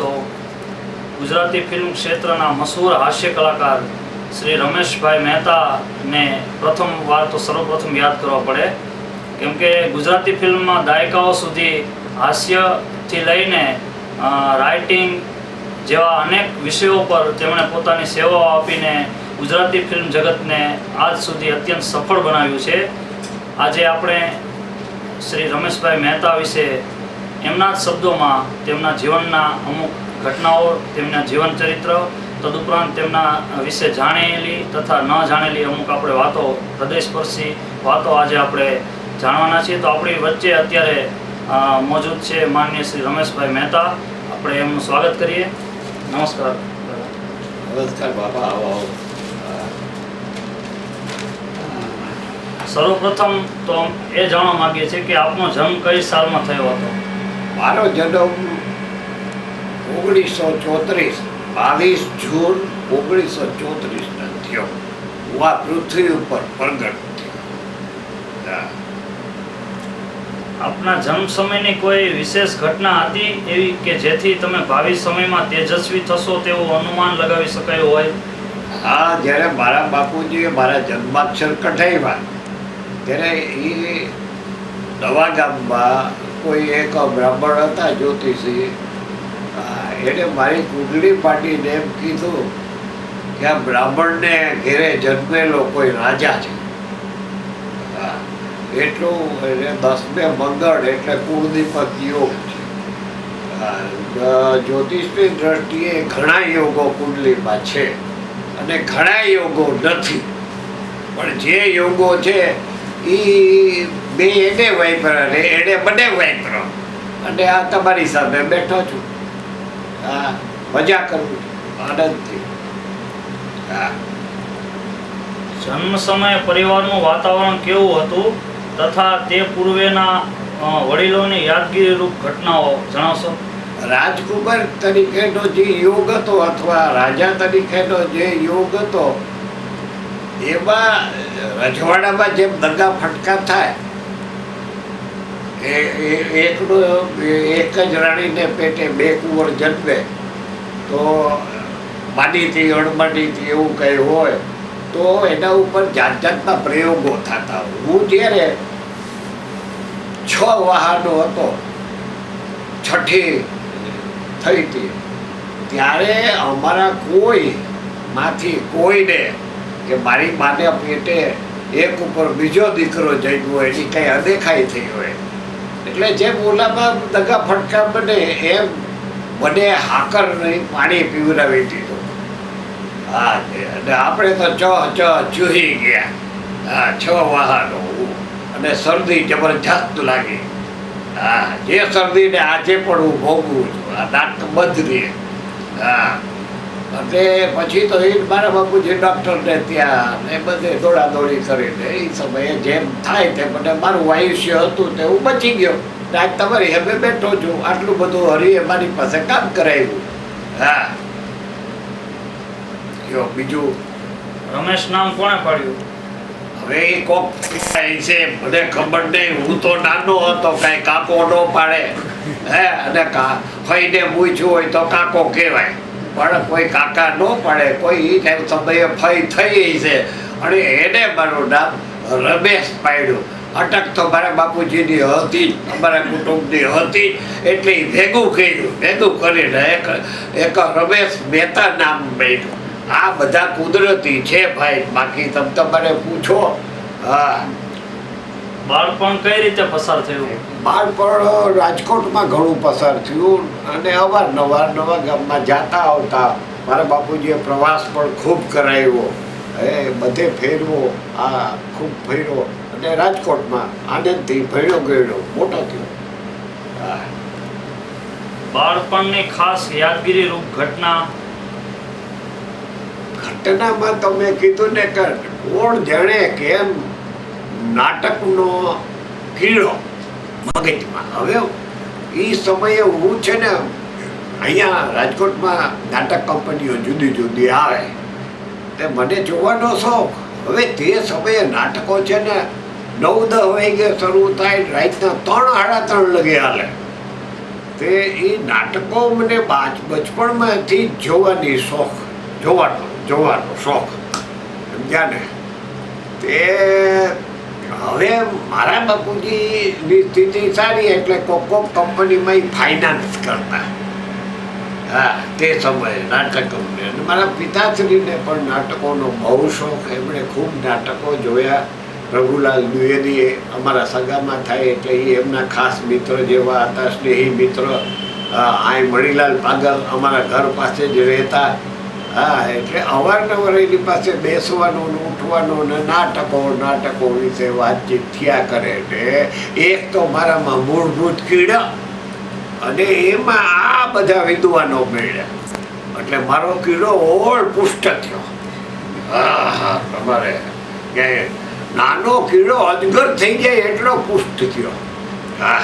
તો ગુજરાતી ફિલ્મ ક્ષેત્રના મશહૂર હાસ્ય કલાકાર શ્રી રમેશભાઈ મહેતાને પ્રથમ વાર તો સર્વપ્રથમ યાદ કરવા પડે. કેમ કે ગુજરાતી ફિલ્મમાં દાયકાઓ સુધી હાસ્યથી લઈને રાઇટિંગ જેવા અનેક વિષયો પર તેમણે પોતાની સેવાઓ આપીને ગુજરાતી ફિલ્મ જગતને આજ સુધી અત્યંત સફળ બનાવ્યું છે. આજે આપણે શ્રી રમેશભાઈ મહેતા વિશે એમના જ શબ્દોમાં તેમના જીવનના અમુક ઘટનાઓ તેમના જીવન ચરિત્ર તદુપરાંત તેમના વિશે જાણેલી તથા ન જાણેલી અમુક આપણે વાતો હૃદયસ્પર્શી વાતો આજે આપણે જાણવાના છીએ. તો આપણી વચ્ચે અત્યારે મોજૂદ છે માન્ય શ્રી રમેશભાઈ મહેતા. આપણે એમનું સ્વાગત કરીએ. નમસ્કાર. નમસ્કાર બાપા આવો આવો. સર્વપ્રથમ તો એ જાણવા માંગીએ છીએ કે આપનો જન્મ કઈ સાલમાં થયો હતો? મારો જન્મ ઓગણીસો ચોત્રીસ બાવીસ જૂન ઓગણીસો ચોત્રીસના થયો. હું આ પૃથ્વી ઉપર પ્રગટ થયો. આપના જન્મ સમયની કોઈ વિશેષ ઘટના હતી એવી કે જેથી તમે ભાવિ સમયમાં તેજસ્વી થશો તેવું અનુમાન લગાવી શકાયું હોય? હા જ્યારે મારા બાપુજીએ મારા જન્માક્ષર કઢાવ્યા ત્યારે એ નવા ગામમાં કોઈ એક બ્રાહ્મણ હતા, જ્યોતિષી. એને મારી કુંડળી પાટીને એમ કીધું કે આ બ્રાહ્મણને ઘેરે જન્મેલો કોઈ રાજા છે. એટલું એને દસમે મંગળ એટલે કુળદીપક યોગ છે જ્યોતિષની દ્રષ્ટિએ ઘણા યોગો કુંડલીમાં છે અને ઘણા યોગો નથી. પણ જે યોગો છે એ બે એને વાપરા ને એને મને વાપરો અને આ તમારી સાથે બેઠો છું. હા મજા કરું આનંદથી. હા. જન્મ સમયે પરિવારનું વાતાવરણ કેવું હતું? તથા તે પૂર્વેના વડીલોની યાદગીરી રૂપ ઘટનાઓ જણાવશો? રાજકુમાર તરીકેનો જે યોગ હતો અથવા રાજા તરીકેનો જે યોગ હતો એમાં રજવાડામાં જેમ દગા ફટકા થાય એકનો એક જ રાણીને પેટે બે કુંવર જન્મે. તો માડીથી, અણમાડીથી એવું કંઈ હોય, તો એના ઉપર જાત જાતના પ્રયોગો થતા હું જ્યારે છ વાહનો હતો, છઠ્ઠી થઈ હતી, ત્યારે અમારા કોઈ માંથી, કોઈને કે મારી માને પેટે એક ઉપર બીજો દીકરો જન્મ્યો, એની કંઈ અદેખાઈ થઈ હોય. એટલે જેમ ઓલામાં દગા ફટકા બને એમ બને હાકર નહીં, પાણી પીવડાવી દીધું. હા, અને આપણે તો ચ ચ ચૂહી ગયા. હા, છ વાહનો અને શરદી જબરજસ્ત લાગી. હા, જે શરદીને આજે પણ હું ભોગવું છું. આ દાંત બંધ રહે. હા. એટલે પછી તો એ મારા બાપુજી ડૉક્ટરને ત્યાં એ બધે દોડાદોડી કરીને એ સમયે જેમ થાય તે મને મારું આયુષ્ય હતું તે હું બચી ગયો. આજ તમારી હવે બેઠો છું આટલું બધું હરીએ મારી પાસે કામ કરાવ્યું હા. જો બીજું? રમેશ નામ કોણે પાડ્યું? હવે એ કોક છે મને ખબર નહીં હું તો નાનો હતો કાંઈ કાકો ન પાડે. હે અને કા ફઈને પૂછ્યું હોય તો કાકો કહેવાય. પણ કોઈ કાકા ન પડે, કોઈ એ ટાઈમ સમયે ફઈ થઈ છે. અને એને મારું નામ રમેશ પાડ્યું. અટક તો મારા બાપુજીની હતી અમારા કુટુંબની હતી. એટલે ભેગું કર્યું. ભેગું કરીને એક એક રમેશ મહેતા નામ મળ્યું. આ બધા કુદરતી છે ભાઈ. બાકી તમે તમારે પૂછો. હા. બાળપણ કઈ રીતે પસાર થયું? બાળપણ રાજકોટમાં ઘણું પસાર થયું અને અવારનવાર નવા ગામમાં જાતા આવતા મારા બાપુજીએ પ્રવાસ પણ ખૂબ કરાવ્યો. એ બધે ફેરવો આ ખૂબ ફેરવો અને રાજકોટમાં આનંદથી ભણ્યો ગયો મોટો થયો. બાળપણની ખાસ યાદગીરી રૂપ ઘટના? ઘટનામાં તમે કીધું ને કે કોણ જાણે કેમ નાટકનો કીડો મગજમાં. હવે એ સમયે હું છે ને અહીંયા રાજકોટમાં નાટક કંપનીઓ જુદી જુદી આવે. તે મને જોવાનો શોખ. હવે તે સમયે નાટકો છે ને નવ દસ વાગે શરૂ થાય રાતના ત્રણ સાડા ત્રણ લગે હાલે. તે એ નાટકો મને બાચ બચપણમાંથી જોવાની શોખ, જોવાનો જોવાનો શોખ. સમજ્યા ને? તે હવે મારા બાપુજીની સ્થિતિ સારી એટલે કોક કોક કંપનીમાં ફાઇનાન્સ કરતા. હા, તે સમયે નાટક અને મારા પિતાશ્રીને પણ નાટકોનો બહુ શોખ. એમણે ખૂબ નાટકો જોયા. રઘુલાલ દ્વિવેદીએ અમારા સગામાં થાય એટલે એ એમના ખાસ મિત્ર જેવા હતા, સ્નેહી મિત્ર. આય મણીલાલ પાગલ અમારા ઘર પાસે જ રહેતા. હા, એટલે અવારનવાર એની પાસે બેસવાનું ને ઉઠવાનું ને નાટકો નાટકો વિશે વાતચીત થયા કરે એટલે એક તો મારામાં મૂળભૂત કીડા અને એમાં આ બધા વિદ્વાનો મેળ્યા એટલે મારો કીડો ઓળ પુષ્ટ થયો. હા હા, તમારે કે નાનો કીડો અજગર થઈ જાય એટલો પુષ્ટ થયો. હા.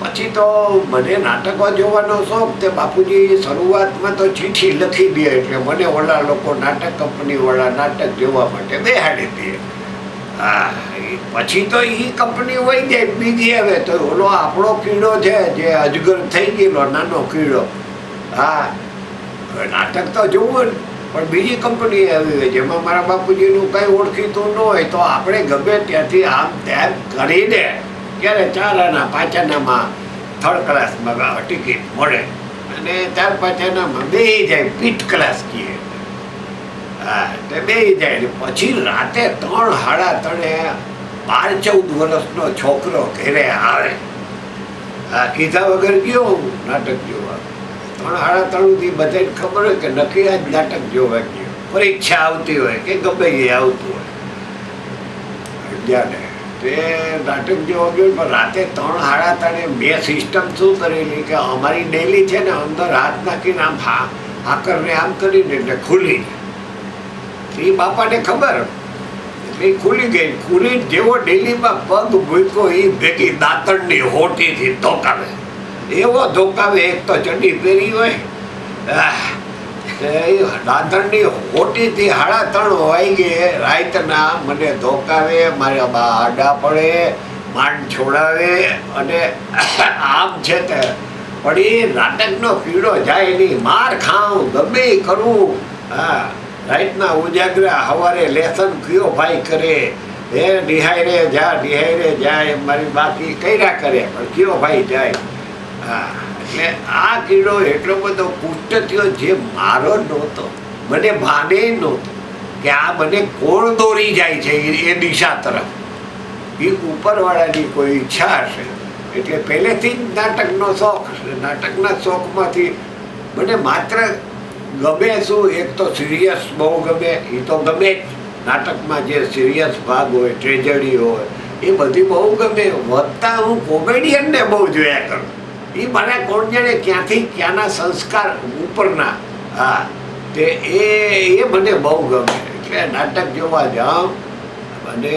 પછી તો મને નાટકો જોવાનો શોખ તે બાપુજી શરૂઆતમાં તો ચીઠી લખી દે એટલે મને ઓલા લોકો નાટક કંપની વાળા નાટક જોવા માટે બેહાડી દે. પછી તો એ કંપની હોય જાય, બીજી આવે તો ઓલો આપણો કીડો છે જે અજગર થઈ ગયેલો, નાનો કીડો. હા નાટક તો જોવું પણ બીજી કંપની આવી હોય જેમાં મારા બાપુજીનું કંઈ ઓળખીતું ન હોય તો આપણે ગમે ત્યાંથી આમ તેમ કરીને ક્યારે ચાર આના પાંચ આનામાં થર્ડ ક્લાસમાં ટિકિટ મળે અને ચાર પાંચ બે જાય પીઠ ક્લાસ કહે હા, એટલે બે જાય પછી રાતે ત્રણ હાડા તળે બાર ચૌદ વર્ષનો છોકરો ઘેરે આવે. હા, કીધા વગર ગયો નાટક જોવા. ત્રણ હાડા ત્રણ સુધી બધાને ખબર હોય કે નક્કી આજ નાટક જોવા ગયો. પરીક્ષા આવતી હોય કે ગમે એ આવતું હોય. જ્ઞાને તે નાટક જોવા ગયું પણ રાતે ત્રણ સાડા ત્રણે મેં સિસ્ટમ શું કરેલી કે અમારી ડેલી છે ને અંદર હાથ નાખીને આમ હા હાકરને આમ કરીને એટલે ખુલી એ બાપાને ખબર? એટલે ખુલી ગઈ. ખુલી જેવો ડેલીમાં પગ ભૂક્યો એ ભેગી દાંતણની હોટીથી ધોકાવે. એવો ધોકાવે એક તો ચડ્ડી પહેરી હોય. આહ, ઈ હોટીથી હાડા ત્રણ વાગે રાતના મને ધોકાવે, મારા બા આડા પડે, માંડ છોડાવે અને આમ છે તે. પણ એ નાટકનો પીડો જાય નહીં માર ખાઉં, ગમે કરું. હા, રાતના ઉજાગરા સવારે લેસન કયો ભાઈ કરે? એ નિહાયરે જા, નિહાયરે જાય મારી બાકી કર્યા કરે, પણ કયો ભાઈ જાય? હા. એટલે આ કીડો એટલો બધો પુષ્ટ થયો જે મારો નહોતો. મને ભાને નહોતો કે આ મને કોણ દોરી જાય છે એ- દિશા તરફ. એ ઉપરવાળાની કોઈ ઈચ્છા હશે. એટલે પહેલેથી જ નાટકનો શોખ છે નાટકના શોખમાંથી મને માત્ર ગમે શું, એક તો સિરિયસ બહુ ગમે એ તો ગમે જ. નાટકમાં જે સિરિયસ ભાગ હોય, ટ્રેજડી હોય, એ બધી બહુ ગમે. વધતા હું કોમેડિયનને બહુ જોયા કરું. એ મને કોણ જાણે ક્યાંથી ક્યાંના સંસ્કાર ઉપરના, હા, તે એ એ મને બહુ ગમે. એટલે નાટક જોવા જાઉં, અને